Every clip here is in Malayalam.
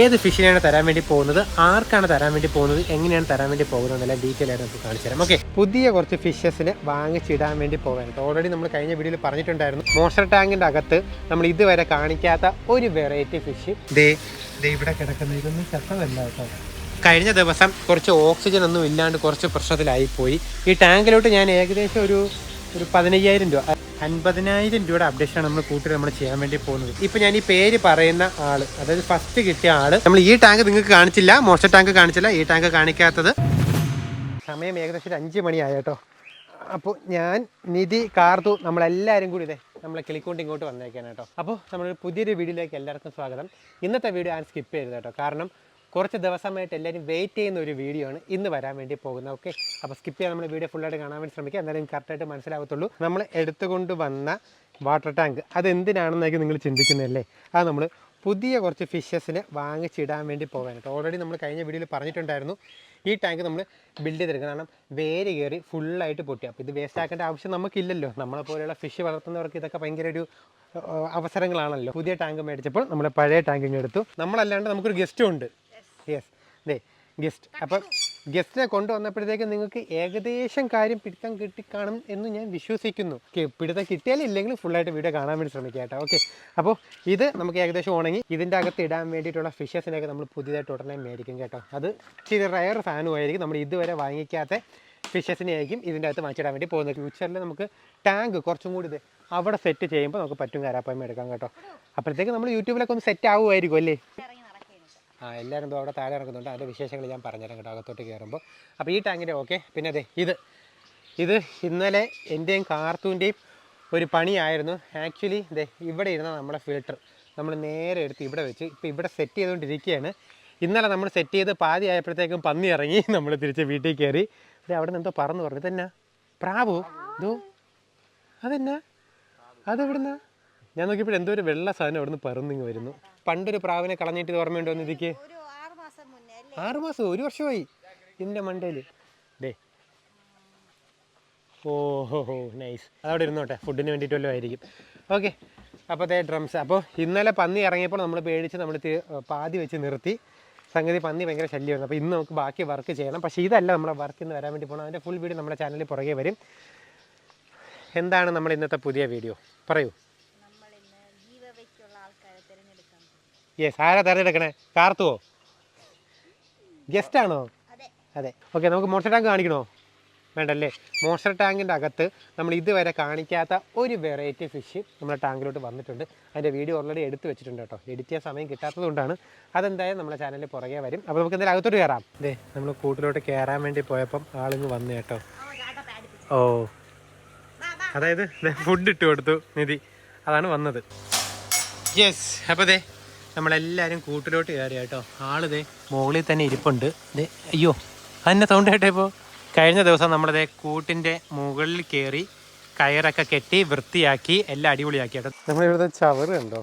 ഏത് ഫിഷിനെയാണ് തരാൻ വേണ്ടി പോകുന്നത്? ആർക്കാണ് തരാൻ വേണ്ടി പോകുന്നത്? എങ്ങനെയാണ് തരാൻ വേണ്ടി പോകുന്നത് എന്നെല്ലാം ഡീറ്റെയിൽ ആയിട്ട് നമുക്ക് കാണിച്ചു തരാം. ഓക്കെ പുതിയ കുറച്ച് ഫിഷസിനെ വാങ്ങിച്ചിടാൻ വേണ്ടി പോകാനുണ്ട് ഓൾറെഡി നമ്മൾ കഴിഞ്ഞ വീഡിയോയിൽ പറഞ്ഞിട്ടുണ്ടായിരുന്നു. മോസ്റ്റർ ടാങ്കിന്റെ അകത്ത് നമ്മൾ ഇതുവരെ കാണിക്കാത്ത ഒരു വെറൈറ്റി ഫിഷ് ദേ ദേ ഇവിടെ കിടക്കുന്ന ഇതൊന്നും ചെറുതല്ല കേട്ടോ. കഴിഞ്ഞ ദിവസം കുറച്ച് ഓക്സിജൻ ഒന്നും ഇല്ലാണ്ട് കുറച്ച് പ്രശ്നത്തിലായിപ്പോയി. ഈ ടാങ്കിലോട്ട് ഞാൻ ഏകദേശം ഒരു ഒരു പതിനയ്യായിരം രൂപ. അൻപതിനായിരം രൂപയുടെ അപ്ഡേഷനാണ് നമ്മൾ കൂട്ടി നമ്മൾ ചെയ്യാൻ വേണ്ടി പോകുന്നത്. ഇപ്പൊ ഞാൻ ഈ പേര് പറയുന്ന ആൾ അതായത് ഫസ്റ്റ് കിട്ടിയ ആൾ നമ്മൾ ഈ ടാങ്ക് നിങ്ങൾക്ക് കാണിച്ചില്ല മോശ ടാങ്ക് കാണിച്ചില്ല ഈ ടാങ്ക് കാണിക്കാത്തത്. സമയം ഏകദേശം ഒരു അഞ്ച് മണിയായിട്ടോ. അപ്പോൾ ഞാൻ നിധി കാർത്തു നമ്മളെല്ലാവരും കൂടി ഇതേ നമ്മളെ കിളിക്കൊണ്ട് ഇങ്ങോട്ട് വന്നേക്കാനാട്ടോ അപ്പോൾ നമ്മളൊരു പുതിയൊരു വീഡിയോയിലേക്ക് എല്ലാവർക്കും സ്വാഗതം. ഇന്നത്തെ വീഡിയോ ഞാൻ സ്കിപ്പ് ചെയ്തത് കേട്ടോ. കാരണം കുറച്ച് ദിവസമായിട്ട് എല്ലാവരും വെയിറ്റ് ചെയ്യുന്ന ഒരു വീഡിയോ ആണ് ഇന്ന് വരാൻ വേണ്ടി പോകുന്നത്. ഓക്കെ അപ്പോൾ സ്കിപ്പ് ചെയ്യാൻ നമ്മൾ വീഡിയോ ഫുള്ളായിട്ട് കാണാൻ വേണ്ടി ശ്രമിക്കുക. എന്നാലും കറക്റ്റായിട്ട് മനസ്സിലാവത്തുള്ളൂ. നമ്മൾ എടുത്തുകൊണ്ട് വന്ന വാട്ടർ ടാങ്ക് അതെന്തിനാണെന്നായിരിക്കും നിങ്ങൾ ചിന്തിക്കുന്നതല്ലേ അത് നമ്മൾ പുതിയ കുറച്ച് ഫിഷസിനെ വാങ്ങിച്ചിടാൻ വേണ്ടി പോകാനായിട്ട് ഓൾറെഡി നമ്മൾ കഴിഞ്ഞ വീഡിയോയിൽ പറഞ്ഞിട്ടുണ്ടായിരുന്നു. ഈ ടാങ്ക് നമ്മൾ ബിൽഡ് ചെയ്തെടുക്കണം. കാരണം വേര് കയറി ഫുള്ളായിട്ട് പൊട്ടി. അപ്പോൾ ഇത് വേസ്റ്റ് ആക്കേണ്ട ആവശ്യം നമുക്കില്ലല്ലോ. നമ്മളെ പോലെയുള്ള ഫിഷ് വളർത്തുന്നവർക്ക് ഇതൊക്കെ ഭയങ്കര ഒരു അവസരങ്ങളാണല്ലോ. പുതിയ ടാങ്ക് മേടിച്ചപ്പോൾ നമ്മൾ പഴയ ടാങ്ക് ഇങ്ങ് എടുത്തു. നമ്മളല്ലാണ്ട് നമുക്കൊരു ഗസ്റ്റും ഉണ്ട്. യെസ് ദേ ഗസ്റ്റ് അപ്പം ഗസ്റ്റിനെ കൊണ്ടുവന്നപ്പോഴത്തേക്ക് നിങ്ങൾക്ക് ഏകദേശം കാര്യം പിടുത്തം കിട്ടിക്കാണും എന്ന് ഞാൻ വിശ്വസിക്കുന്നു. ഓക്കെ പിടുത്തം കിട്ടിയാലും ഇല്ലെങ്കിലും ഫുള്ളായിട്ട് വീഡിയോ കാണാൻ വേണ്ടി ശ്രമിക്കുക കേട്ടോ. ഓക്കെ അപ്പോൾ ഇത് നമുക്ക് ഏകദേശം ഉണങ്ങി. ഇതിന്റെ അകത്ത് ഇടാൻ വേണ്ടിയിട്ടുള്ള ഫിഷസിനെയൊക്കെ നമ്മൾ പുതിയതായിട്ട് ഉടനെ മേടിക്കും കേട്ടോ. അത് ഇച്ചിരി റയർ ഫാനും ആയിരിക്കും നമ്മൾ ഇതുവരെ വാങ്ങിക്കാത്ത ഫിഷസിനെ ആയിരിക്കും ഇതിന്റെ അകത്ത് വാങ്ങിച്ചിടാൻ വേണ്ടി പോകുന്നത്. ഫ്യൂച്ചറിൽ നമുക്ക് ടാങ്ക് കുറച്ചും കൂടി ഇത് അവിടെ സെറ്റ് ചെയ്യുമ്പോൾ നമുക്ക് പറ്റും കാരാപ്പം എടുക്കാം കേട്ടോ. അപ്പോഴത്തേക്ക് നമ്മൾ യൂട്യൂബിലൊക്കെ ഒന്ന് സെറ്റ് ആവുമായിരിക്കും അല്ലേ? എല്ലാവരും ഇപ്പോൾ അവിടെ താഴെ ഇറങ്ങുന്നുണ്ട്. അതിന്റെ വിശേഷങ്ങൾ ഞാൻ പറഞ്ഞുതരാം കേട്ടോ അകത്തോട്ട് കയറുമ്പോൾ അപ്പോൾ ഈ ടാങ്കിന്റെ ഓക്കെ പിന്നെ അതെ ഇത്. ഇത് ഇന്നലെ എന്റെയും കാർത്തൂന്റെയും ഒരു പണിയായിരുന്നു. ആക്ച്വലി ഇതേ ഇവിടെ ഇരുന്ന നമ്മുടെ ഫിൽട്ടർ നമ്മൾ നേരെ എടുത്ത് ഇവിടെ വെച്ച് ഇപ്പോൾ ഇവിടെ സെറ്റ് ചെയ്തുകൊണ്ടിരിക്കുകയാണ്. ഇന്നലെ നമ്മൾ സെറ്റ് ചെയ്ത് പാതി ആയപ്പോഴത്തേക്കും പന്നി ഇറങ്ങി നമ്മൾ തിരിച്ച് വീട്ടിൽ കയറി. ഇത് അവിടെ നിന്ന് എന്തോ പറന്ന് പറഞ്ഞു. ഇതെന്നാ? പ്രാവു? ഇതോ അതെന്നാ? അതെവിടുന്നാ? ഞാൻ നോക്കിയപ്പോൾ എന്തോ ഒരു വെള്ള സാധനം അവിടുന്ന് പറന്നിങ്ങ് വരുന്നു. പണ്ടൊരു പ്രാവിനെ കളഞ്ഞിട്ട് ഓർമ്മയുണ്ടോ നിധിക്ക് ആറ് മാസം ഒരു വർഷമായി ഇതിന്റെ മണ്ടയിൽ ഡേ ഓഹോ ഹോ നൈസ്. അതവിടെ ഇരുന്നോട്ടെ ഫുഡിന് വേണ്ടിയിട്ട് വല്ലതും ആയിരിക്കും. ഓക്കെ അപ്പോൾ അതേ ഡ്രംസ് അപ്പോൾ ഇന്നലെ പന്നി ഇറങ്ങിയപ്പോൾ നമ്മൾ പേടിച്ച് നമ്മൾ പാതി വെച്ച് നിർത്തി. സംഗതി പന്നി ഭയങ്കര ശല്യമാണ് അപ്പോൾ ഇന്ന് നമുക്ക് ബാക്കി വർക്ക് ചെയ്യണം. പക്ഷേ ഇതല്ല നമ്മുടെ വർക്ക് ഇന്ന് വരാൻ വേണ്ടി പോകണം അതിന്റെ ഫുൾ വീഡിയോ നമ്മുടെ ചാനലിൽ പുറകെ വരും. എന്താണ് നമ്മൾ ഇന്നത്തെ പുതിയ വീഡിയോ പറയൂ നമ്മൾ ഇന്ന് ജീവവയ്ക്കുള്ള ആൾക്കാരെ തിരഞ്ഞെടുക്കാൻ പോകും യെസ് ആരാ തെരഞ്ഞെടുക്കണേ? കാർത്തുവോ? ഗസ്റ്റ് ആണോ? അതെ. അതെ. ഓക്കെ നമുക്ക് മോൺസ്റ്റർ ടാങ്ക് കാണിക്കണോ? വേണ്ടല്ലേ? മോൺസ്റ്റർ ടാങ്കിന്റെ അകത്ത് നമ്മൾ ഇതുവരെ കാണിക്കാത്ത ഒരു വെറൈറ്റി ഫിഷ് നമ്മുടെ ടാങ്കിലോട്ട് വന്നിട്ടുണ്ട്. അതിന്റെ വീഡിയോ ഓൾറെഡി എടുത്ത് വെച്ചിട്ടുണ്ട് കേട്ടോ. എഡിറ്റ് ചെയ്യാൻ സമയം കിട്ടാത്തതുകൊണ്ടാണ് അതെന്തായാലും നമ്മുടെ ചാനലിൽ പുറകെ വരും. അപ്പോൾ നമുക്ക് എന്തായാലും അകത്തോട്ട് കയറാം അതെ നമ്മൾ കൂട്ടിലോട്ട് കയറാൻ വേണ്ടി പോയപ്പം ആളിങ്ങ് വന്നു കേട്ടോ. ഓ. അതായത് ഫുഡ് ഇട്ട് കൊടുത്തു നിധി. അതാണ് വന്നത്. യെസ് അപ്പോൾ ദേ നമ്മളെല്ലാവരും കൂട്ടിലോട്ട് കയറി കേട്ടോ. ആൾ ദേ മുകളിൽ തന്നെ ഇരിപ്പുണ്ട്. ദേ അയ്യോ അതിന്റെ സൗണ്ട് കേട്ടോ ഇപ്പോൾ കഴിഞ്ഞ ദിവസം നമ്മളിതേ കൂട്ടിന്റെ മുകളിൽ കയറി കയറൊക്കെ കെട്ടി വൃത്തിയാക്കി എല്ലാം അടിപൊളിയാക്കി കേട്ടോ. നമ്മളിവിടുത്തെ ചവറ് കണ്ടോ?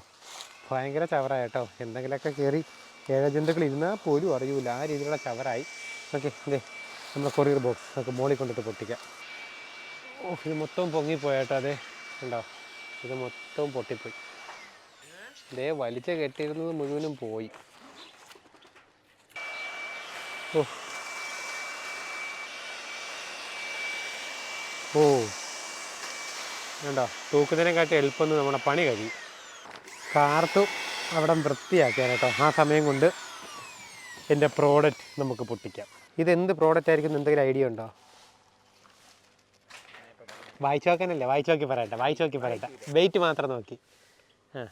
ഭയങ്കര ചവറായി കേട്ടോ. എന്തെങ്കിലുമൊക്കെ കയറി ഏഴജന്തുക്കൾ ഇരുന്നാൽ പോലും അറിയൂല. ആ രീതിയിലുള്ള ചവറായി. ഓക്കെ ദേ നമ്മുടെ കൊറിയർ ബോക്സ് നമുക്ക് മോളിൽ കൊണ്ടിട്ട് പൊട്ടിക്കാം. ഓ ഇത് മൊത്തം പൊങ്ങിപ്പോയേട്ടോ അതെ. ഉണ്ടോ ഇത് മൊത്തം പൊട്ടിപ്പോയി. ദേ വലിച്ച കെട്ടിയിരുന്നത് മുഴുവനും പോയി. ഓ. ഓ. തൂക്കുന്നതിനെ തൂക്കുന്നതിനെക്കാട്ടി എളുപ്പം നമ്മുടെ പണി കഴിയും. കാർത്തു അവിടെ വൃത്തിയാക്കിയാൽ കേട്ടോ ആ സമയം കൊണ്ട് എന്റെ പ്രോഡക്റ്റ് നമുക്ക് പൊട്ടിക്കാം. ഇതെന്ത് പ്രോഡക്റ്റ് ആയിരിക്കും എന്തെങ്കിലും ഐഡിയ ഉണ്ടോ? വായിച്ചു നോക്കാനല്ലേ? വായിച്ചു നോക്കി പറയട്ടെ. വായിച്ചു നോക്കി പറയട്ടെ. വെയിറ്റ് മാത്രം നോക്കി. ആ.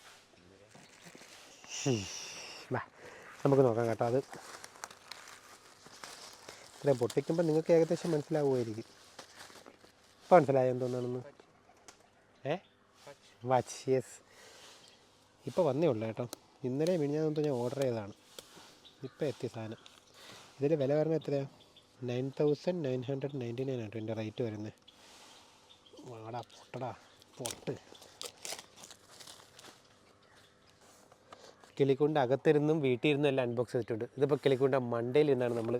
നമുക്ക് നോക്കാം കേട്ടോ അത്. ഇത്ര പൊട്ടിക്കുമ്പോൾ നിങ്ങൾക്ക് ഏകദേശം മനസ്സിലാവുമായിരിക്കും. ഇപ്പം മനസ്സിലായോ എന്തോന്നാണെന്ന്? ഏ? Watch yes. ഇപ്പോൾ വന്നേ ഉള്ളൂ കേട്ടോ. ഇന്നലെ മിനിഞ്ഞാന്ന് ഞാൻ ഓർഡർ ചെയ്തതാണ്. ഇപ്പോൾ എത്തിയ സാധനം. ഇതിൽ വില വരുന്നത് എത്രയാണ് nine thousand nine hundred ninety nine ആണ് എന്റെ റേറ്റ് വരുന്നത്. വാടാ പൊട്ടടാ പൊട്ട്. കിളിക്കൊണ്ട് അകത്തിരുന്നും വീട്ടിൽ ഇരുന്നും എല്ലാം അൺബോക്സ് ചെയ്തിട്ടുണ്ട്. ഇതിപ്പോൾ കിളിക്കൊണ്ട് മണ്ടയിൽ നിന്നാണ് നമ്മൾ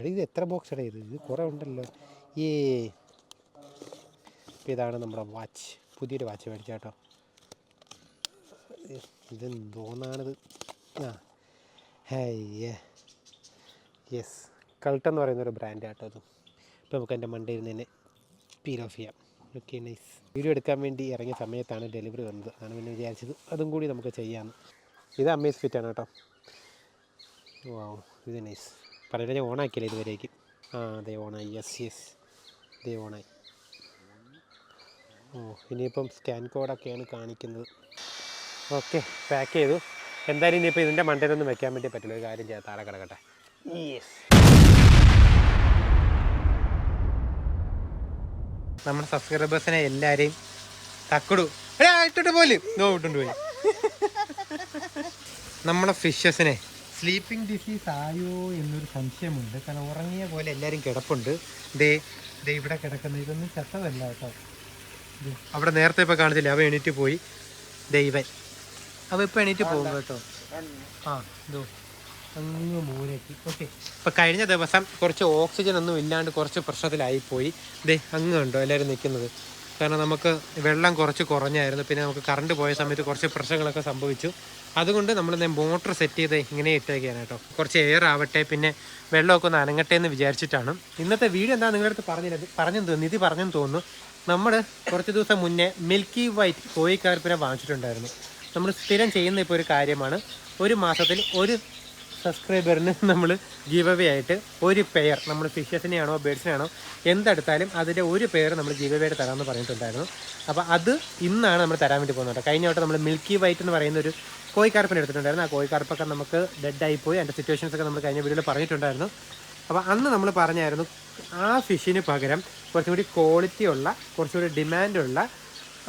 എടീ ഇത് എത്ര ബോക്സ് എടാ ഇത്? ഇത് കുറേ ഉണ്ടല്ലോ. ഈ ഇതാണ് നമ്മുടെ വാച്ച് പുതിയൊരു വാച്ച് മേടിച്ച ഇത് ഇതെന്തോന്നാണിത്? ആ. ഹയ്യേ യെസ്. കൾട്ടെന്ന് പറയുന്നൊരു പറയുന്ന ഒരു ബ്രാൻഡ് ആട്ടോ അതും ഇപ്പോൾ നമുക്ക് എന്റെ മണ്ടയിൽ നിന്ന് തന്നെ പീൽ ഓഫ് ചെയ്യാം. ഓക്കെ നൈസ് വീഡിയോ എടുക്കാൻ വേണ്ടി ഇറങ്ങിയ സമയത്താണ് ഡെലിവറി വന്നത്. അതാണ് പിന്നെ വിചാരിച്ചത്. അതും കൂടി നമുക്ക് ചെയ്യാമെന്ന് ഇത് അമേസ് ഫിറ്റ് ആണ് കേട്ടോ. വാവ് ഇത് നൈസ് ഞാൻ ഓണാക്കിയില്ല ഇതുവരേക്ക്? ആ അതെ ഓണായി. യെസ് യെസ് ഇതേ ഓണായി. ഓ ഇനിയിപ്പം സ്കാൻ കോഡൊക്കെയാണ് കാണിക്കുന്നത്. ഓക്കെ പാക്ക് ചെയ്തു. എന്തായാലും ഇനിയിപ്പോൾ ഇതിന്റെ മണ്ടയിലൊന്നും വെക്കാൻ വേണ്ടി പറ്റില്ല. ഒരു കാര്യം ചെയ്യാം. താഴെ കിടക്കട്ടെ. യെസ് നമ്മുടെ സബ്സ്ക്രൈബേഴ്സിനെ എല്ലാവരെയും തക്കടു. ഇട്ടിട്ട് പോലും. ഇട്ടുണ്ട് പോയി നമ്മുടെ ഫിഷസിനെ സ്ലീപ്പിംഗ് ഡിസീസ് ആയോ എന്നൊരു സംശയമുണ്ട്. കാരണം ഉറങ്ങിയ പോലെ എല്ലാവരും കിടപ്പുണ്ട്. ദേ ദേ ഇവിടെ കിടക്കുന്ന ഇതൊന്നും ചത്തതല്ല കേട്ടോ. അവിടെ നേരത്തെ ഇപ്പോൾ കാണിച്ചില്ല അവ എണീറ്റ് പോയി. ദൈവൻ അവ ഇപ്പോൾ എണീറ്റ് പോകും കേട്ടോ. ആ ഇതോ അങ്ങ് മൂലയ്ക്ക് ഓക്കെ ഇപ്പൊ കഴിഞ്ഞ ദിവസം കുറച്ച് ഓക്സിജൻ ഒന്നും ഇല്ലാണ്ട് കുറച്ച് പ്രശ്നത്തിലായി പോയി ദേ അങ്ങ് കണ്ടോ എല്ലാവരും നിൽക്കുന്നത്. കാരണം നമുക്ക് വെള്ളം കുറച്ച് കുറഞ്ഞായിരുന്നു. പിന്നെ നമുക്ക് കറണ്ട് പോയ സമയത്ത് കുറച്ച് പ്രശ്നങ്ങളൊക്കെ സംഭവിച്ചു. അതുകൊണ്ട് നമ്മൾ മോട്ടർ സെറ്റ് ചെയ്ത് ഇങ്ങനെ ഇട്ടേക്കാണ് കേട്ടോ. കുറച്ച് എയർ ആവട്ടെ പിന്നെ വെള്ളമൊക്കെ ഒന്ന് അനങ്ങട്ടെ എന്ന് വിചാരിച്ചിട്ടാണ്. ഇന്നത്തെ വീഡിയോ എന്താ നിങ്ങളുടെ അടുത്ത് പറഞ്ഞില്ല പറഞ്ഞെന്ന് തോന്നുന്നു. നിധി പറഞ്ഞെന്ന് തോന്നുന്നു. നമ്മൾ കുറച്ച് ദിവസം മുന്നേ മിൽക്കി വൈറ്റ് കോഴിക്കാർപ്പിനെ വാങ്ങിച്ചിട്ടുണ്ടായിരുന്നു. നമ്മൾ സ്ഥിരം ചെയ്യുന്ന ഇപ്പോൾ ഒരു കാര്യമാണ്. ഒരു മാസത്തിൽ ഒരു സബ്സ്ക്രൈബറിന് നമ്മൾ ഗീവ് അവേ ആയിട്ട് ഒരു പെയർ നമ്മൾ ഫിഷസിനെയാണോ ബേഡ്സിനെയാണോ എന്തെടുത്താലും അതിന്റെ ഒരു പെയർ നമ്മൾ ഗീവ് അവേ ആയിട്ട് തരാമെന്ന് പറഞ്ഞിട്ടുണ്ടായിരുന്നു. അപ്പോൾ അത് ഇന്നാണ് നമ്മൾ തരാൻ വേണ്ടി പോകുന്നത്. കഴിഞ്ഞ വട്ടം നമ്മൾ മിൽക്കി വൈറ്റ് എന്ന് പറയുന്ന ഒരു കോഴിക്കാർപ്പിനെ എടുത്തിട്ടുണ്ടായിരുന്നു. ആ കോഴിക്കാർപ്പൊക്കെ നമുക്ക് ഡെഡായി പോയി. അതിന്റെ സിറ്റുവേഷൻസ് ഒക്കെ നമ്മൾ കഴിഞ്ഞ വീഡിയോയിൽ പറഞ്ഞിട്ടുണ്ടായിരുന്നു. അപ്പോൾ അന്ന് നമ്മൾ പറഞ്ഞായിരുന്നു ആ ഫിഷിന് പകരം കുറച്ചും കൂടി ക്വാളിറ്റി ഉള്ള കുറച്ചുകൂടി ഡിമാൻഡുള്ള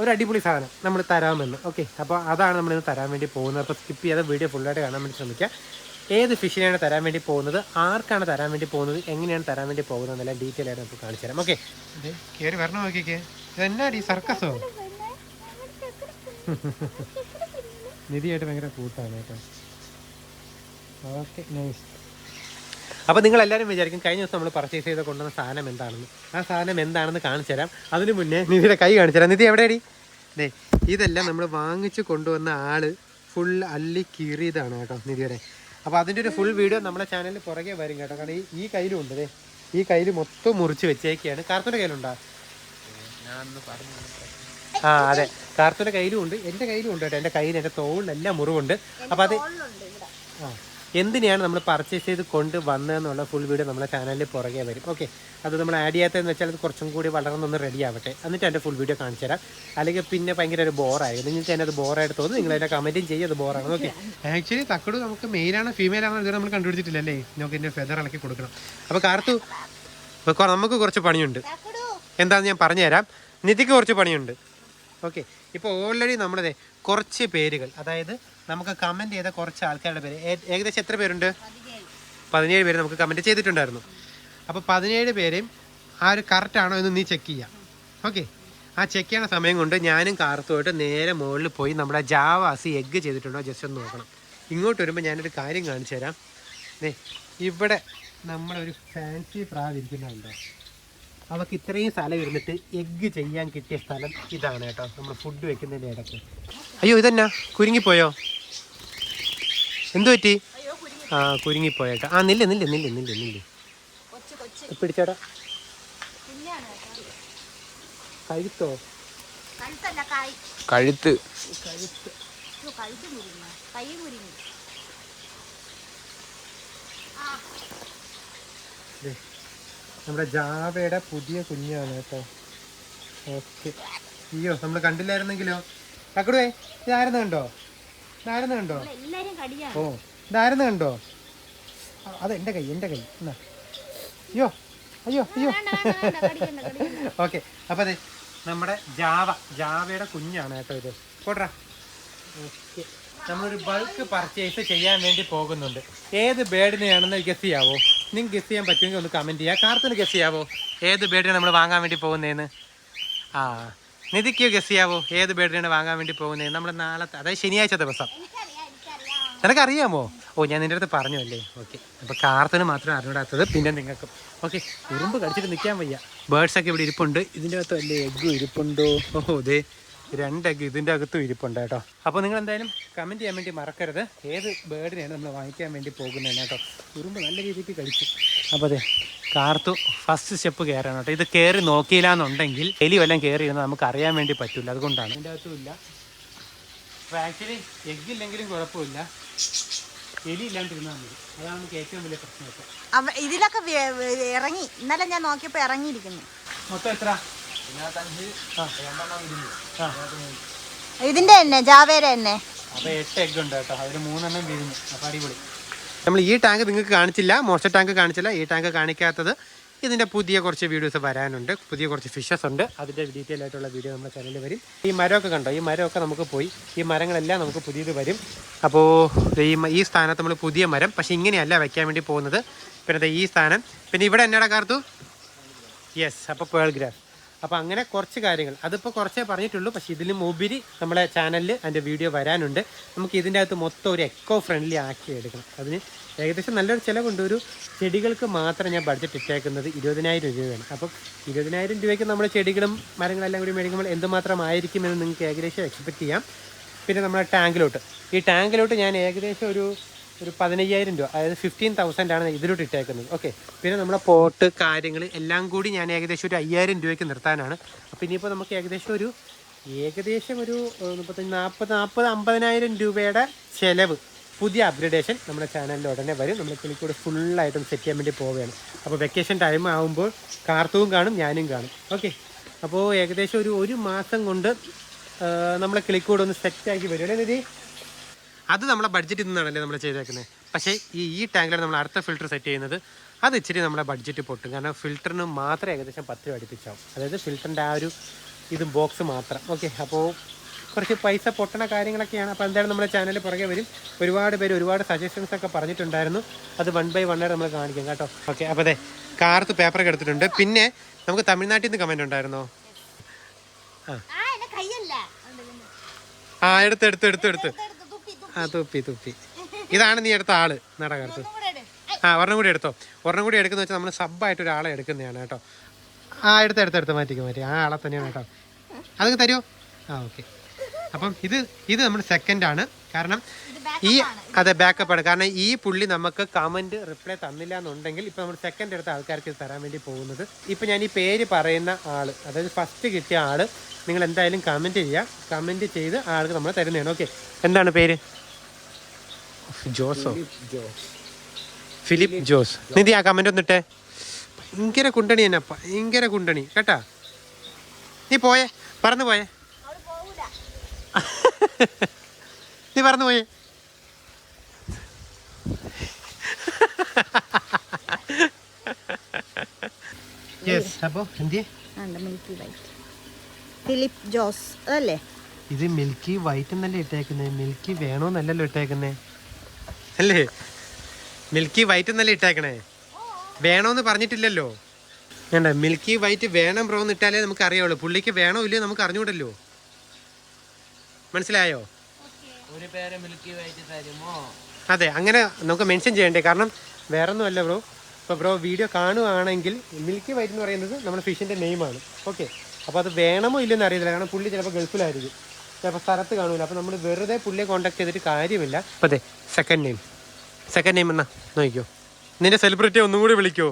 ഒരു അടിപൊളി സാധനം നമ്മൾ തരാമെന്ന്. ഓക്കെ അപ്പോൾ അതാണ് നമ്മളിന്ന് തരാൻ വേണ്ടി പോകുന്നത്. അപ്പോൾ സ്കിപ്പ് ചെയ്യാതെ വീഡിയോ ഫുള്ളായിട്ട് കാണാൻ വേണ്ടി ശ്രമിക്കുക. ഏത് ഫിഷിനെയാണ് തരാൻ വേണ്ടി പോകുന്നത്? ആർക്കാണ് തരാൻ വേണ്ടി പോകുന്നത്? എങ്ങനെയാണ് തരാൻ വേണ്ടി പോകുന്നത് എന്നെല്ലാം ഡീറ്റെയിൽ ആയിട്ട് നമുക്ക് കാണിച്ചു തരാം. ഓക്കെ കയറി വരണം നോക്കിക്കേ. ഇതെന്നാടി സർക്കസോ? നിധിയായിട്ട് ഭയങ്കര കൂട്ടാണ് കേട്ടോ. ഓക്കെ നൈസ് അപ്പോൾ നിങ്ങൾ എല്ലാവരും വിചാരിക്കും കഴിഞ്ഞ ദിവസം നമ്മൾ പർച്ചേസ് ചെയ്ത് കൊണ്ടുവന്ന സാധനം എന്താണെന്ന്. ആ സാധനം എന്താണെന്ന് കാണിച്ചു തരാം. അതിന് മുന്നേ നിധിയുടെ കൈ കാണിച്ചു തരാം. നിധി എവിടെയാടി? ദേ ഇതെല്ലാം നമ്മൾ വാങ്ങിച്ചു കൊണ്ടുവന്ന ആൾ ഫുൾ അല്ലി കീറിയതാണ് കേട്ടോ നിധിയുടെ. അപ്പോൾ അതിന്റെ ഒരു ഫുൾ വീഡിയോ നമ്മുടെ ചാനലിൽ പുറകെ വരും കേട്ടോ. കാരണം ഈ ഈ കയ്യിലും ഉണ്ട് ദേ. ഈ കയ്യിൽ മൊത്തം മുറിച്ച് വെച്ചേക്കാണ്. കാർത്തൂന്റെ കയ്യിലുണ്ടോ? ആ അതെ. കാർത്തൂന്റെ കയ്യിലും ഉണ്ട്. എന്റെ കയ്യിലും ഉണ്ട് കേട്ടോ. എന്റെ കയ്യിൽ എന്റെ തോളിലെല്ലാം മുറിവുണ്ട്. അപ്പോൾ അത് ആ. എന്തിനാണ് നമ്മൾ പർച്ചേസ് ചെയ്ത് കൊണ്ട് വന്നതെന്നുള്ള ഫുൾ വീഡിയോ നമ്മുടെ ചാനലിൽ പുറകെ വരും. ഓക്കെ അത് നമ്മൾ ആഡ് ചെയ്യാത്തതെന്ന് വെച്ചാൽ അത് കുറച്ചും കൂടി വളർന്നൊന്ന് റെഡി ആവട്ടെ. എന്നിട്ട് എന്റെ ഫുൾ വീഡിയോ കാണിച്ചു തരാം. അല്ലെങ്കിൽ പിന്നെ ഭയങ്കര ഒരു ബോറായി നിങ്ങൾക്ക് തന്നെ അത് ബോറായിട്ട് തോന്നുന്നു നിങ്ങൾ അതിന്റെ കമന്റും ചെയ്യും. അത് ബോറാണ് ഓക്കെ ആക്ച്വലി തക്കട് നമുക്ക് മെയിലാണ് ഫീമെയിൽ ആണോ ഇതുവരെ നമ്മൾ കണ്ടുപിടിച്ചിട്ടില്ല അല്ലേ? നമുക്ക് എന്റെ ഫെദർ ഇളക്കി കൊടുക്കണം. അപ്പോൾ കാർത്തു ഇപ്പോൾ നമുക്ക് കുറച്ച് പണിയുണ്ട്. എന്താണെന്ന് ഞാൻ പറഞ്ഞുതരാം. നിധിക്ക് കുറച്ച് പണിയുണ്ട്. ഓക്കെ ഇപ്പോൾ ഓൾറെഡി നമ്മളതേ കുറച്ച് പേരുകൾ അതായത് നമുക്ക് കമന്റ് ചെയ്ത കുറച്ച് ആൾക്കാരുടെ പേര്. ഏകദേശം എത്ര പേരുണ്ട്? പതിനേഴ്. പേര് നമുക്ക് കമന്റ് ചെയ്തിട്ടുണ്ടായിരുന്നു. അപ്പോൾ പതിനേഴ് പേരെയും ആ ഒരു കറക്റ്റ് ആണോ എന്ന് നീ ചെക്ക് ചെയ്യാം. ഓക്കെ ആ ചെക്ക് ചെയ്യണ സമയം കൊണ്ട് ഞാനും കാർത്തുമായിട്ട് നേരെ മുകളിൽ പോയി നമ്മുടെ ജാവാസി എഗ്ഗ് ചെയ്തിട്ടുണ്ടോ? ജസ്റ്റ് ഒന്ന് നോക്കണം. ഇങ്ങോട്ട് വരുമ്പോൾ ഞാനൊരു കാര്യം കാണിച്ചു തരാം. ദേ ഇവിടെ നമ്മളൊരു ഫാൻസി പ്രാവ് ഇരിക്കുന്നുണ്ടോ? അവർക്ക് ഇത്രയും സ്ഥലം ഇരുന്നിട്ട് എഗ്ഗ് ചെയ്യാൻ കിട്ടിയ സ്ഥലം ഇതാണ് കേട്ടോ. നമ്മൾ ഫുഡ് വെക്കുന്നതിന്റെ ഇടയ്ക്ക്. അയ്യോ ഇതെന്നാ? കുരുങ്ങിപ്പോയോ? എന്തു പറ്റി? ആ കുരുങ്ങിപ്പോയേക്ക. ആ നില്ല നില്ല നില്ല നില്ല നില്ല. പിടിച്ചടാ. കൊച്ചു പിടിച്ചേടാ കുഞ്ഞാണ് കേട്ടോ കഴുത്തോ. കഴുത്ത് നമ്മുടെ ജാവയുടെ പുതിയ കുഞ്ഞാണ് കേട്ടോ. ഓക്കെ. അയ്യോ നമ്മൾ കണ്ടില്ലായിരുന്നെങ്കിലോ? കക്കടുവേ ഇതായിരുന്നു കണ്ടോ? ഇതായിരുന്നു കണ്ടോ? ഓ ഇതായിരുന്നു കണ്ടോ? അത് എന്റെ കൈ എന്റെ കൈ. എന്നാ. അയ്യോ അയ്യോ അയ്യോ. ഓക്കെ അപ്പോൾ അതെ നമ്മുടെ ജാവ ജാവയുടെ കുഞ്ഞാണ് കേട്ടോ ഇത്. പോട്രാ. ഓക്കെ നമ്മളൊരു ബൾക്ക് പർച്ചേസ് ചെയ്യാൻ വേണ്ടി പോകുന്നുണ്ട്. ഏത് ബേഡിനെയാണെന്ന് ഗസ് ചെയ്യാവോ? നിങ്ങൾക്ക് ഗസ് ചെയ്യാൻ പറ്റുമെങ്കിൽ ഒന്ന് കമന്റ് ചെയ്യുക കാർത്തിന് ഗസ് ചെയ്യാവോ? ഏത് ബേഡിനെ നമ്മൾ വാങ്ങാൻ വേണ്ടി പോകുന്നതെന്ന് ആ നിധിക്ക് ഗസ് ചെയ്യാവോ? ഏത് ബേഡിനാണ് വാങ്ങാൻ വേണ്ടി പോകുന്നത് നമ്മൾ നാളെ അതായത് ശനിയാഴ്ച ദിവസം. നിനക്കറിയാമോ? ഓ ഞാൻ നിന്റെ അടുത്ത് പറഞ്ഞു അല്ലേ ഓക്കെ അപ്പോൾ കാർത്തിന് മാത്രം അറിഞ്ഞൂടാത്തത് പിന്നെ നിങ്ങൾക്കും. ഓക്കെ ഉറുമ്പ് കടിച്ചിട്ട് നിൽക്കാൻ വയ്യ. ബേർഡ്സ് ഒക്കെ ഇവിടെ ഇരിപ്പുണ്ട്. ഇതിന്റെ അകത്ത് അല്ലേ എഗ്ഗും ഇരിപ്പുണ്ടോ? ഓ ദേ രണ്ട് എഗ് ഇതിന്റെ അകത്തും ഇരിപ്പുണ്ട് കേട്ടോ. അപ്പോൾ നിങ്ങൾ എന്തായാലും കമന്റ് ചെയ്യാൻ വേണ്ടി മറക്കരുത്. ഏത് ബേർഡിനെയാണ് നമ്മൾ വാങ്ങിക്കാൻ വേണ്ടി പോകുന്നത് കേട്ടോ. ഉറുമ്പ് നല്ല രീതിക്ക് കഴിച്ചു അപ്പോൾ അതെ കാർത്തു ഫസ്റ്റ് സ്റ്റെപ്പ് കയറാണ് കേട്ടോ. ഇത് കയറി നോക്കിയില്ല എന്നുണ്ടെങ്കിൽ എലി വല്ലതും കയറി ഇരുന്ന് നമുക്ക് അറിയാൻ വേണ്ടി പറ്റില്ല അതുകൊണ്ടാണ്. ഇതിന്റെ അകത്തും ഇല്ല. അപ്പോൾ ആക്ച്വലി എഗ് ഇല്ലെങ്കിലും കുഴപ്പമില്ല. എലി ഇല്ലാണ്ടിരുന്നാൽ മതി. അതാണ് നമുക്ക് ഏറ്റവും വലിയ പ്രശ്നം അവ- ഇതിലൊക്കെ വെ- ഇറങ്ങി. ഇന്നലെ ഞാൻ നോക്കിയപ്പോ ഇറങ്ങിയിരിക്കുന്നു. മൊത്തം എത്ര? ആ. ആ. ഇതിന്റെ തന്നെ ജാവേര തന്നെ അപ്പോൾ എട്ട് എഗ്ഗ് ഉണ്ട് കേട്ടോ. അതിൽ മൂന്നെണ്ണം വീഴുന്നു. അപ്പോൾ അടിപൊളി. നമ്മൾ ഈ ടാങ്ക് നിങ്ങൾക്ക് കാണിച്ചില്ല മോശ ടാങ്ക് കാണിച്ചില്ല. ഈ ടാങ്ക് കാണിക്കാത്തത് ഇതിന്റെ പുതിയ കുറച്ച് വീഡിയോസ് വരാനുണ്ട്. പുതിയ കുറച്ച് ഫിഷസ് ഉണ്ട്. അതിന്റെ ഡീറ്റെയിൽ ആയിട്ടുള്ള വീഡിയോ നമ്മുടെ ചാനലിൽ വരും. ഈ മരമൊക്കെ കണ്ടോ? ഈ മരമൊക്കെ നമുക്ക് പോയി. ഈ മരങ്ങളെല്ലാം നമുക്ക് പുതിയത് വരും. അപ്പോൾ ഈ ഈ സ്ഥാനത്ത് നമ്മൾ പുതിയ മരം. പക്ഷേ ഇങ്ങനെയല്ല വയ്ക്കാൻ വേണ്ടി പോകുന്നത്. പിന്നെ ഈ സ്ഥാനം. പിന്നെ ഇവിടെ എന്നാടാ കാർത്തു? യെസ് അപ്പോൾ പേൾ ഗ്രാഫ് അപ്പോൾ അങ്ങനെ കുറച്ച് കാര്യങ്ങൾ. അതിപ്പോൾ കുറച്ചേ പറഞ്ഞിട്ടുള്ളൂ. പക്ഷേ ഇതിലും ഉപരി നമ്മളെ ചാനലിൽ അതിന്റെ വീഡിയോ വരാനുണ്ട്. നമുക്ക് ഇതിന്റെ അകത്ത് മൊത്തം ഒരു എക്കോ ഫ്രണ്ട്ലി ആക്കി എടുക്കണം. അതിന് ഏകദേശം നല്ലൊരു ചിലവുണ്ട്. ഒരു ചെടികൾക്ക് മാത്രം ഞാൻ ബഡ്ജറ്റ് ഇട്ടേക്കുന്നത് ഇരുപതിനായിരം രൂപയാണ്. അപ്പം ഇരുപതിനായിരം രൂപയ്ക്ക് നമ്മൾ ചെടികളും മരങ്ങളെല്ലാം കൂടി മേടിക്കുമ്പോൾ ആയിരിക്കുമെന്ന് നിങ്ങൾക്ക് ഏകദേശം എക്സ്പെക്ട് ചെയ്യാം. പിന്നെ നമ്മുടെ ടാങ്കിലോട്ട് ഈ ടാങ്കിലോട്ട് ഞാൻ ഏകദേശം ഒരു ഒരു പതിനയ്യായിരം രൂപ. അതായത് ഫിഫ്റ്റീൻ തൗസൻഡ് ആണ് ഇതിലോട്ട് ഇട്ടേക്കുന്നത്. ഓക്കെ പിന്നെ നമ്മുടെ പോട്ട് കാര്യങ്ങൾ എല്ലാം കൂടി ഞാൻ ഏകദേശം ഒരു അയ്യായിരം രൂപയ്ക്ക് നിർത്താനാണ്. അപ്പോൾ ഇനിയിപ്പോൾ നമുക്ക് ഏകദേശം ഒരു ഏകദേശം ഒരു മുപ്പത്തഞ്ച് നാൽപ്പത് നാൽപ്പത് അമ്പതിനായിരം രൂപയുടെ ചിലവ് പുതിയ അപ്ഗ്രഡേഷൻ നമ്മുടെ ചാനലിൽ ഉടനെ വരും. നമ്മൾ കിളിക്കൂടെ ഫുള്ളായിട്ടും സെറ്റ് ചെയ്യാൻ വേണ്ടി പോവുകയാണ്. അപ്പോൾ വെക്കേഷൻ ടൈം ആകുമ്പോൾ കാർത്തവും കാണും ഞാനും കാണും. ഓക്കെ അപ്പോൾ ഏകദേശം ഒരു ഒരു മാസം കൊണ്ട് നമ്മളെ കിളിക്കൂടെ ഒന്ന് സെറ്റാക്കി വരും. അല്ലേ നിധി? അത് നമ്മളെ ബഡ്ജറ്റിൽ നിന്നാണല്ലേ നമ്മൾ ചെയ്തേക്കുന്നത് പക്ഷേ ഈ ഈ ടാങ്കിലാണ് നമ്മൾ അടുത്ത ഫിൽറ്റർ സെറ്റ് ചെയ്യുന്നത്. അത് ഇച്ചിരി നമ്മളെ ബഡ്ജറ്റ് പൊട്ടും. കാരണം ഫിൽറ്ററിന് മാത്രം ഏകദേശം പത്ത് രൂപ അടുപ്പിച്ചാവും. അതായത് ഫിൽറ്ററിന്റെ ആ ഒരു ഇതും ബോക്സ് മാത്രം. ഓക്കെ അപ്പോൾ കുറച്ച് പൈസ പൊട്ടണ കാര്യങ്ങളൊക്കെയാണ്. അപ്പോൾ എന്തായാലും നമ്മുടെ ചാനലിൽ പുറകെ വരും. ഒരുപാട് പേര് ഒരുപാട് സജഷൻസ് ഒക്കെ പറഞ്ഞിട്ടുണ്ടായിരുന്നു. അത് വൺ ബൈ വൺ ആയിട്ട് നമ്മൾ കാണിക്കാം കേട്ടോ. ഓക്കെ അപ്പോൾ അതെ കാർത്ത് പേപ്പർ എടുത്തിട്ടുണ്ട്. പിന്നെ നമുക്ക് തമിഴ്നാട്ടിൽ നിന്ന് കമന്റ് ഉണ്ടായിരുന്നോ? ആ ആ എടുത്ത് എടുത്ത്. എടുത്ത് എടുത്ത് ആ തുപ്പി തുപ്പി. ഇതാണ് നീ എടുത്ത ആൾ നടകർത്ത് ആ ഒരെണ്ണം കൂടി എടുത്തോ. ഒരെണ്ണം കൂടി എടുക്കുന്ന വെച്ചാൽ നമ്മൾ സബ്ബായിട്ട് ഒരാളെ എടുക്കുന്നതാണ് കേട്ടോ. ആ എടുത്ത് എടുത്ത് എടുത്ത് മാറ്റിക്കും മാറ്റി ആ ആളെ തന്നെയാണ് കേട്ടോ. അതൊക്കെ തരുമോ ആ ഓക്കെ. അപ്പം ഇത് ഇത് നമ്മൾ സെക്കൻഡ് ആണ്. കാരണം ഈ അതെ ബാക്കപ്പ് ആണ്. കാരണം ഈ പുള്ളി നമുക്ക് കമന്റ് റിപ്ലൈ തന്നില്ല എന്നുണ്ടെങ്കിൽ ഇപ്പം നമ്മൾ സെക്കൻഡ് എടുത്ത ആൾക്കാർക്ക് ഇത് തരാൻ വേണ്ടി പോകുന്നത്. ഇപ്പം ഞാൻ ഈ പേര് പറയുന്ന ആൾ അതായത് ഫസ്റ്റ് കിട്ടിയ ആൾ നിങ്ങൾ എന്തായാലും കമന്റ് ചെയ്യുക. കമന്റ് ചെയ്ത് ആൾക്ക് നമ്മൾ തരുന്നതാണ്. ഓക്കെ. എന്താണ് പേര്? ജോസോ? ഫിലിപ്പ് ജോസ്. നിധി ആ കമന്റ് ഒന്നിട്ടെ. ഭയങ്കര കുണ്ടണി എന്നാ ഭയങ്കര കുണ്ടണി. കേട്ടാ? നീ പോയെ പറന്നു പോയേ. നീ പറന്നു പോയെ. യെസ് അപ്പോൾ എന്തിയേ? മിൽക്കി വൈറ്റ് ഫിലിപ്പ് ജോസ് അതല്ലേ? ഇത് മിൽക്കി വൈറ്റ് എന്നല്ലേ ഇട്ടേക്കുന്നത് മിൽക്കി വേണോന്നല്ലല്ലോ ഇട്ടേക്കുന്നേ. അല്ലേ? മിൽക്കി വൈറ്റ് എന്നല്ലേ ഇട്ടേക്കണേ? വേണോന്ന് പറഞ്ഞിട്ടില്ലല്ലോ. വേണ്ട മിൽക്കി വൈറ്റ് വേണം ബ്രോ എന്ന് ഇട്ടാലേ നമുക്ക് അറിയാവുള്ളൂ. പുള്ളിക്ക് വേണോ ഇല്ലയോ നമുക്ക് അറിഞ്ഞൂടല്ലോ മനസ്സിലായോ? ഒരു പേര് മിൽക്കി വൈറ്റ് തരുമോ? അതെ അങ്ങനെ നമുക്ക് മെൻഷൻ ചെയ്യണ്ടേ. കാരണം വേറെ ഒന്നുമല്ല ബ്രോ ഇപ്പോൾ ബ്രോ വീഡിയോ കാണുകയാണെങ്കിൽ മിൽക്കി വൈറ്റ് എന്ന് പറയുന്നത് നമ്മുടെ ഫിഷിന്റെ നെയിമാണ് ഓക്കെ അപ്പോൾ അത് വേണമോ ഇല്ലെന്ന് അറിയത്തില്ല. കാരണം പുള്ളി ചിലപ്പോൾ ഗൾഫിലായിരിക്കും. ചിലപ്പോൾ സ്ഥലത്ത് കാണൂല. അപ്പോൾ നമ്മൾ വെറുതെ പുള്ളിയെ കോൺടാക്ട് ചെയ്തിട്ട് കാര്യമില്ല. അപ്പോൾ അതെ സെക്കൻഡ് നെയിം സെക്കൻഡ് നെയിം എന്നാ? നോക്കിക്കോ. നിന്റെ സെലിബ്രിറ്റി ഒന്നും കൂടി വിളിക്കോ.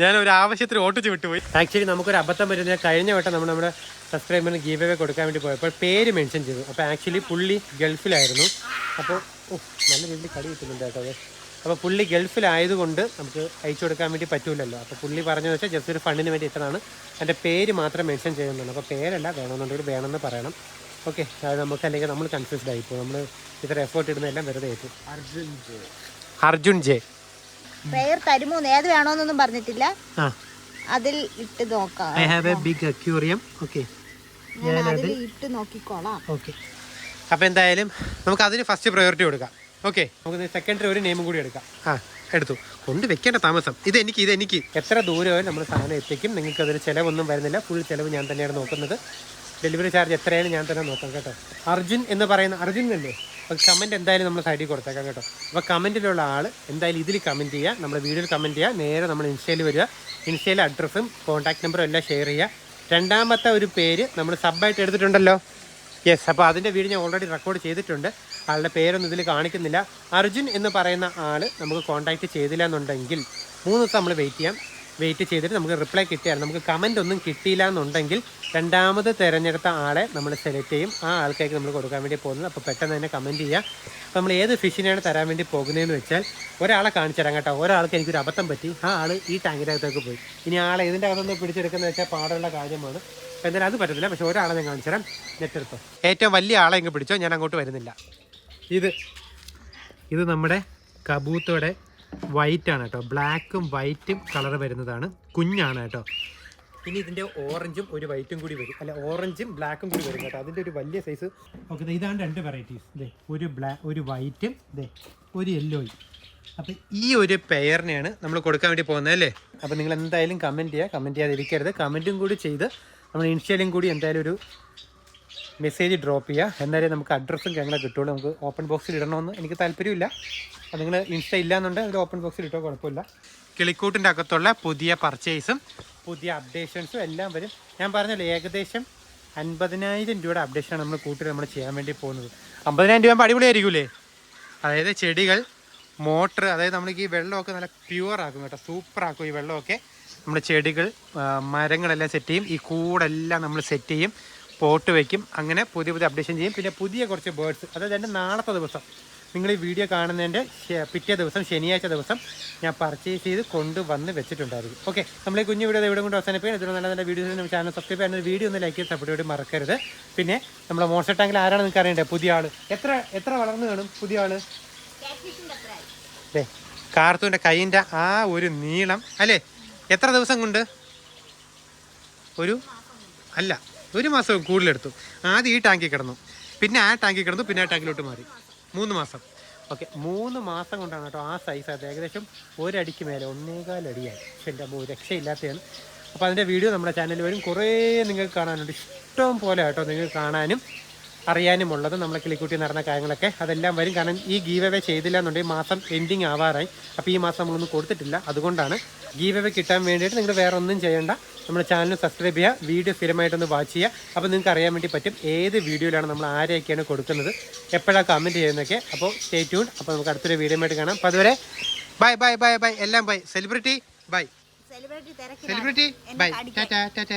ഞാൻ ഒരു ആവശ്യത്തിന് ഓട്ടിച്ച് വിട്ടുപോയി. ആക്ച്വലി നമുക്കൊരു അബദ്ധം പറ്റുന്ന കഴിഞ്ഞ വട്ടം നമ്മൾ നമ്മുടെ സബ്സ്ക്രൈബറിന് ഗീവ് അവേ കൊടുക്കാൻ വേണ്ടി പോയപ്പോൾ പേര് മെൻഷൻ ചെയ്തു. അപ്പോൾ ആക്ച്വലി പുള്ളി ഗൾഫിലായിരുന്നു. അപ്പോൾ നല്ല രീതിയിൽ കളി കിട്ടുന്നുണ്ട് കേട്ടോ അപ്പോൾ പുള്ളി ഗൾഫിലായതുകൊണ്ട് നമുക്ക് അയച്ചു കൊടുക്കാൻ വേണ്ടി പറ്റൂലല്ലോ. അപ്പോൾ പുള്ളി പറഞ്ഞതെന്ന് വെച്ചാൽ ജസ്റ്റ് ഒരു ഫണ്ടിന് വേണ്ടി ഇത്രയാണ് എന്റെ പേര് മാത്രം മെൻഷൻ ചെയ്യുന്നുണ്ട് അപ്പോൾ പേരല്ല വേണമെന്നുണ്ടെങ്കിൽ വേണമെന്ന് പറയണം. ഓക്കെ അത് നമുക്ക് അല്ലെങ്കിൽ നമ്മൾ കൺഫ്യൂസ്ഡ് ആയി ഇപ്പോൾ നമ്മൾ ഇത്ര എഫേർട്ട് ഇടുന്നതെല്ലാം വെറുതെ ആയിപ്പോൾ അർജുൻ ജെ. അർജുൻ ജെ. പേർ തരുമോ? ഏത് വേണോന്നൊന്നും പറഞ്ഞിട്ടില്ല. ആ. അതിൽ ഇട്ട് നോക്കാം. I have a big aquarium okay ഞാൻ അതിൽ ഇട്ട് നോക്കിക്കോളാം. ഓക്കെ അപ്പോൾ എന്തായാലും നമുക്ക് അതിന് ഫസ്റ്റ് പ്രയോറിറ്റി കൊടുക്കാം. ഓക്കെ നമുക്ക് സെക്കൻഡറി ഒരു നെയിമും കൂടി എടുക്കാം. ആ എടുത്തു. കൊണ്ട് വെക്കേണ്ട താമസം. ഇത് എനിക്ക് ഇത് എനിക്ക്. എത്ര ദൂരമായാലും നമ്മൾ സാധനം എത്തിക്കും. നിങ്ങൾക്ക് അതിന് ചിലവൊന്നും വരുന്നില്ല. ഫുൾ ചിലവ് ഞാൻ തന്നെയാണ് നോക്കുന്നത്. ഡെലിവറി ചാർജ് എത്രയാണ് ഞാൻ തന്നെ നോക്കാം കേട്ടോ. അർജുൻ എന്ന് പറയുന്ന അർജുൻ അല്ലേ അപ്പോൾ കമന്റ് എന്തായാലും നമ്മൾ സൈഡിൽ കൊടുത്തേക്കാം കേട്ടോ. അപ്പോൾ കമന്റിലുള്ള ആൾ എന്തായാലും ഇതിൽ കമന്റ് ചെയ്യുക നമ്മുടെ വീഡിയോയിൽ കമന്റ് ചെയ്യുക നേരെ നമ്മൾ ഇൻസ്റ്റയിൽ വരിക. ഇൻസ്റ്റയിലെ അഡ്രസ്സും കോൺടാക്ട് നമ്പറും എല്ലാം ഷെയർ ചെയ്യുക. രണ്ടാമത്തെ ഒരു പേര് നമ്മൾ സബ്ബായിട്ട് എടുത്തിട്ടുണ്ടല്ലോ. യെസ് അപ്പോൾ അതിന്റെ വീഡിയോ ഞാൻ ഓൾറെഡി റെക്കോർഡ് ചെയ്തിട്ടുണ്ട്. ആളുടെ പേരൊന്നും ഇതിൽ കാണിക്കുന്നില്ല. അർജുൻ എന്ന് പറയുന്ന ആൾ നമുക്ക് കോൺടാക്റ്റ് ചെയ്തില്ല എന്നുണ്ടെങ്കിൽ മൂന്ന് ദിവസം നമ്മൾ വെയിറ്റ് ചെയ്യാം. വെയിറ്റ് ചെയ്തിട്ട് നമുക്ക് റിപ്ലൈ കിട്ടിയാൽ നമുക്ക് കമന്റ് ഒന്നും കിട്ടിയില്ല എന്നുണ്ടെങ്കിൽ രണ്ടാമത് തിരഞ്ഞെടുത്ത ആളെ നമ്മൾ സെലക്ട് ചെയ്യും. ആ ആൾക്കാർക്ക് നമ്മൾ കൊടുക്കാൻ വേണ്ടി പോകുന്നത്. അപ്പോൾ പെട്ടെന്ന് തന്നെ കമന്റ് ചെയ്യുക. അപ്പോൾ നമ്മൾ ഏത് ഫിഷിനെയാണ് തരാൻ വേണ്ടി പോകുന്നതെന്ന് വെച്ചാൽ ഒരാളെ കാണിച്ചു തരാം കേട്ടോ. ഒരാൾക്ക് എനിക്കൊരു അബദ്ധം പറ്റി. ആ ആൾ ഈ ടാങ്കിന്റെ അകത്തേക്ക് പോയി. ഇനി ആളെ ഇതിന്റെ അകത്തൊന്ന് പിടിച്ചെടുക്കുന്നത് വെച്ചാൽ പാടുള്ള കാര്യമാണ്. അപ്പോൾ എന്തായാലും അത് പറ്റത്തില്ല. പക്ഷേ ഒരാളെ ഞാൻ കാണിച്ചു തരാം. നെറ്റെടുത്തോ. ഏറ്റവും വലിയ ആളെ ഇങ്ങ് പിടിച്ചോ? ഞാൻ അങ്ങോട്ട് വരുന്നില്ല. ഇത്. ഇത് നമ്മുടെ കബൂത്തോടെ വൈറ്റ് ആണ് കേട്ടോ. ബ്ലാക്കും വൈറ്റും കളർ വരുന്നതാണ്. കുഞ്ഞാണ് കേട്ടോ. ഇനി ഇതിന്റെ ഓറഞ്ചും ഒരു വൈറ്റും കൂടി വരും. അല്ല ഓറഞ്ചും ബ്ലാക്കും കൂടി വരും കേട്ടോ. അതിന്റെ ഒരു വലിയ സൈസ് ഓക്കെ ഇതാണ് രണ്ട് വെറൈറ്റീസ് ഇതേ ഒരു ബ്ലാ ഒരു വൈറ്റും ഇതേ ഒരു യെല്ലോയും അപ്പം ഈ ഒരു പെയറിനെയാണ് നമ്മൾ കൊടുക്കാൻ വേണ്ടി പോകുന്നത് അല്ലേ? അപ്പം നിങ്ങൾ എന്തായാലും കമന്റ് ചെയ്യുക കമന്റ് ചെയ്യാതിരിക്കരുത്. കമന്റും കൂടി ചെയ്ത് നമ്മൾ ഇൻസ്റ്റയിലും കൂടി എന്തായാലും ഒരു മെസ്സേജ് ഡ്രോപ്പ് ചെയ്യുക എന്നാലേ നമുക്ക് അഡ്രസ്സും ഞങ്ങളെ കിട്ടുള്ളൂ. നമുക്ക് ഓപ്പൺ ബോക്സിൽ ഇടണമെന്ന് എനിക്ക് താല്പര്യമില്ല. അത് നിങ്ങൾ ഇൻസ്റ്റ ഇല്ലാന്നുണ്ടെങ്കിൽ ഒരു ഓപ്പൺ ബോക്സിൽ ഇട്ടോ കുഴപ്പമില്ല. കിളിക്കൂട്ടിന്റെ അകത്തുള്ള പുതിയ പർച്ചേസും പുതിയ അപ്ഡേഷൻസും എല്ലാം വരും. ഞാൻ പറഞ്ഞല്ലോ ഏകദേശം അൻപതിനായിരം രൂപയുടെ അപ്ഡേഷനാണ് നമ്മൾ കൂട്ടി നമ്മൾ ചെയ്യാൻ വേണ്ടി പോകുന്നത്. അമ്പതിനായിരം രൂപ അടിപൊളിയായിരിക്കൂലേ? അതായത് ചെടികൾ മോട്ടർ അതായത് നമ്മൾക്ക് ഈ വെള്ളമൊക്കെ നല്ല പ്യുവർ ആക്കും കേട്ടോ. സൂപ്പർ ആക്കും ഈ വെള്ളമൊക്കെ. നമ്മൾ ചെടികൾ മരങ്ങളെല്ലാം സെറ്റ് ചെയ്യും. ഈ കൂടെല്ലാം നമ്മൾ സെറ്റ് ചെയ്യും. പോട്ട് വയ്ക്കും അങ്ങനെ പുതിയ പുതിയ അപ്ഡേഷൻ ചെയ്യും. പിന്നെ പുതിയ കുറച്ച് ബേർഡ്സ് അതായത് എന്റെ നാളത്തെ ദിവസം. നിങ്ങൾ ഈ വീഡിയോ കാണുന്നതിന്റെ പിറ്റേ ദിവസം ശനിയാഴ്ച ദിവസം ഞാൻ പർച്ചേസ് ചെയ്ത് കൊണ്ടുവന്ന് വെച്ചിട്ടുണ്ടായിരിക്കും ഓക്കെ നമ്മൾ ഈ കുഞ്ഞു വീഡിയോ ഇവിടെ കൊണ്ട് അവസാനിപ്പിക്കും. ഇതിൽ നല്ല നല്ല വീഡിയോസ് ചാനൽ സബ്സ്ക്രൈബ് ചെയ്യുന്ന വീഡിയോ ഒന്ന് ലൈക്ക് ചെയ്ത് സപ്പോർട്ട് ചെയ്ത് മറക്കരുത്. പിന്നെ നമ്മുടെ മോൺസ്റ്റർ ടാങ്കിൽ ആരാണ് നിങ്ങൾക്ക് അറിയണ്ടേ? പുതിയ ആൾ എത്ര എത്ര വളർന്നു കാണും പുതിയ ആൾ അല്ലേ കാർത്തൂന്റെ കൈയിന്റെ ആ ഒരു നീളം. അല്ലേ? എത്ര ദിവസം കൊണ്ട്? ഒരു അല്ല ഒരു മാസം കൂടുതലെടുത്തു. ആദ്യം ഈ ടാങ്കിൽ കിടന്നു. പിന്നെ ആ ടാങ്കിൽ കിടന്നു പിന്നെ ആ ടാങ്കിലോട്ട് മാറി. മൂന്ന് മാസം. ഓക്കെ മൂന്ന് മാസം കൊണ്ടാണ് കേട്ടോ ആ സൈസ് അത് ഏകദേശം ഒരടിക്ക് മേലെ ഒന്നേകാലടിയായി എന്റെ അമ്മ രക്ഷയില്ലാത്തതാണ് അപ്പോൾ അതിന്റെ വീഡിയോ നമ്മുടെ ചാനലിൽ വരും. കുറേ നിങ്ങൾക്ക് കാണാനുണ്ട്. ഇഷ്ടം പോലെ കേട്ടോ നിങ്ങൾക്ക് കാണാനും അറിയാനും ഉള്ളത് നമ്മളെ കിളിക്കുട്ടി നടന്ന കാര്യങ്ങളൊക്കെ അതെല്ലാം വരും. കാരണം ഈ ഗീവ് അവേ ചെയ്തില്ല എന്നുണ്ടെങ്കിൽ മാസം എൻഡിങ് ആവാറായി. അപ്പോൾ ഈ മാസം നമ്മളൊന്നും കൊടുത്തിട്ടില്ല. അതുകൊണ്ടാണ് ഗീവ് അവേ കിട്ടാൻ വേണ്ടിയിട്ട് നിങ്ങൾ വേറെ ഒന്നും ചെയ്യേണ്ട. നമ്മുടെ ചാനൽ സബ്സ്ക്രൈബ് ചെയ്യുക വീഡിയോ സ്ഥിരമായിട്ടൊന്ന് വാച്ച് ചെയ്യുക അപ്പോൾ നിങ്ങൾക്ക് അറിയാൻ വേണ്ടി പറ്റും ഏത് വീഡിയോയിലാണ് നമ്മൾ ആരെയൊക്കെയാണ് കൊടുക്കുന്നത്. എപ്പോഴാണ് കമന്റ് ചെയ്യുന്നതൊക്കെ. അപ്പോൾ സ്റ്റേ ട്യൂൺ അപ്പോൾ നമുക്ക് അടുത്തൊരു വീഡിയോ ആയിട്ട് കാണാം. അപ്പോൾ അതുവരെ ബൈ ബൈ ബൈ ബൈ എല്ലാം bye celebrity bye celebrity bye. Tata tata